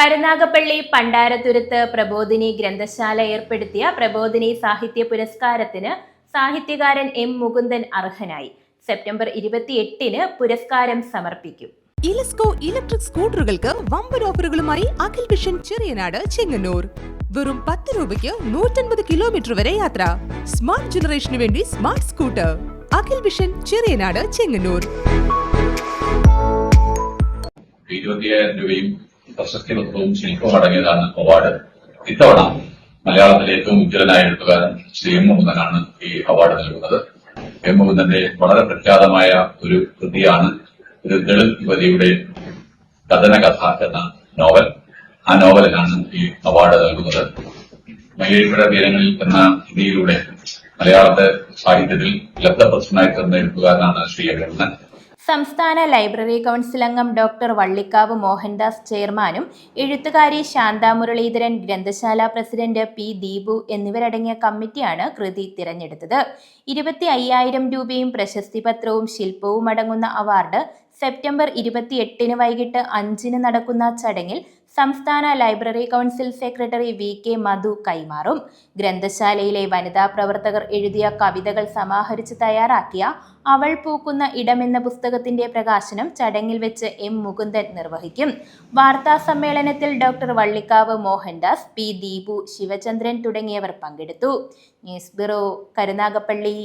കരുനാഗപ്പള്ളി പണ്ടാരത്തുരുത്ത് പ്രബോധിനി ഗ്രന്ഥശാല ഏർപ്പെടുത്തിയ പ്രബോധിനി സാഹിത്യ പുരസ്കാരത്തിന് സാഹിത്യകാരൻ എം മുകുന്ദൻ അർഹനായി. സെപ്റ്റംബർ ഇരുപത്തിയെട്ടിന് പുരസ്കാരം സമർപ്പിക്കും. ഇലസ്കോ ഇലക്ട്രിക് സ്കൂട്ടറുകൾക്ക് വമ്പൻ ഓഫറുകളുമായി അഖിൽ വിഷൻ ചെറിയനാട് ചെങ്ങന്നൂർ. വെറും പത്ത് രൂപയ്ക്ക് നൂറ്റൻപത് കിലോമീറ്റർ വരെ യാത്ര. സ്മാർട്ട് ജനറേഷന് വേണ്ടി smart scooter. Akhil vision Cheriyanad Chengannur. ഇരുപത്തിയായിരം രൂപയും പ്രശസ്തി പത്രവും ശില്പവും അടങ്ങിയതാണ് അവാർഡ് ഇത്തവണ മലയാളത്തിലെ ഏറ്റവും ഉജ്ജ്വലനായ എഴുത്തുകാരൻ ശ്രീ എം മുകുന്ദനാണ് ഈ അവാർഡ് നൽകുന്നത്. എം മുകുന്ദന്റെ വളരെ പ്രഖ്യാതമായ ഒരു കൃതിയാണ് ഒരു ദളിത് യുവതിയുടെ കഥനകഥ എന്ന നോവൽ. ആ നോവലിനാണ് ഈ അവാർഡ് നൽകുന്നത്. മയ്യഴിപ്പുഴ തീരങ്ങളിൽ എന്ന കൃതിയിലൂടെ മലയാളത്തെ സാഹിത്യത്തിൽ ലബ്ധപ്രസനായി തീർന്ന എഴുത്തുകാരനാണ് ശ്രീ എം മുകുന്ദൻ സംസ്ഥാന ലൈബ്രറി കൗൺസിൽ അംഗം ഡോക്ടർ വള്ളിക്കാവ് മോഹൻദാസ് ചെയർമാനും എഴുത്തുകാരി ശാന്ത മുരളീധരൻ ഗ്രന്ഥശാല പ്രസിഡന്റ് പി ദീപു എന്നിവരടങ്ങിയ കമ്മിറ്റിയാണ് കൃതി തിരഞ്ഞെടുത്തത്. ഇരുപത്തി അയ്യായിരം രൂപയും പ്രശസ്തി പത്രവും ശില്പവും അടങ്ങുന്ന അവാർഡ് സെപ്റ്റംബർ ഇരുപത്തിയെട്ടിന് വൈകിട്ട് അഞ്ചിന് നടക്കുന്ന ചടങ്ങിൽ സംസ്ഥാന library council secretary V K Madhu കൈമാറും. ഗ്രന്ഥശാലയിലെ വനിതാ പ്രവർത്തകർ എഴുതിയ കവിതകൾ സമാഹരിച്ച് തയ്യാറാക്കിയ അവൾ പൂക്കുന്ന ഇടമെന്ന പുസ്തകത്തിന്റെ പ്രകാശനം ചടങ്ങിൽ വെച്ച് എം മുകുന്ദൻ നിർവഹിക്കും. വാർത്താ സമ്മേളനത്തിൽ ഡോക്ടർ വള്ളിക്കാവ് മോഹൻദാസ് പി ദീപു ശിവചന്ദ്രൻ തുടങ്ങിയവർ പങ്കെടുത്തു. News bureau Karunagappally.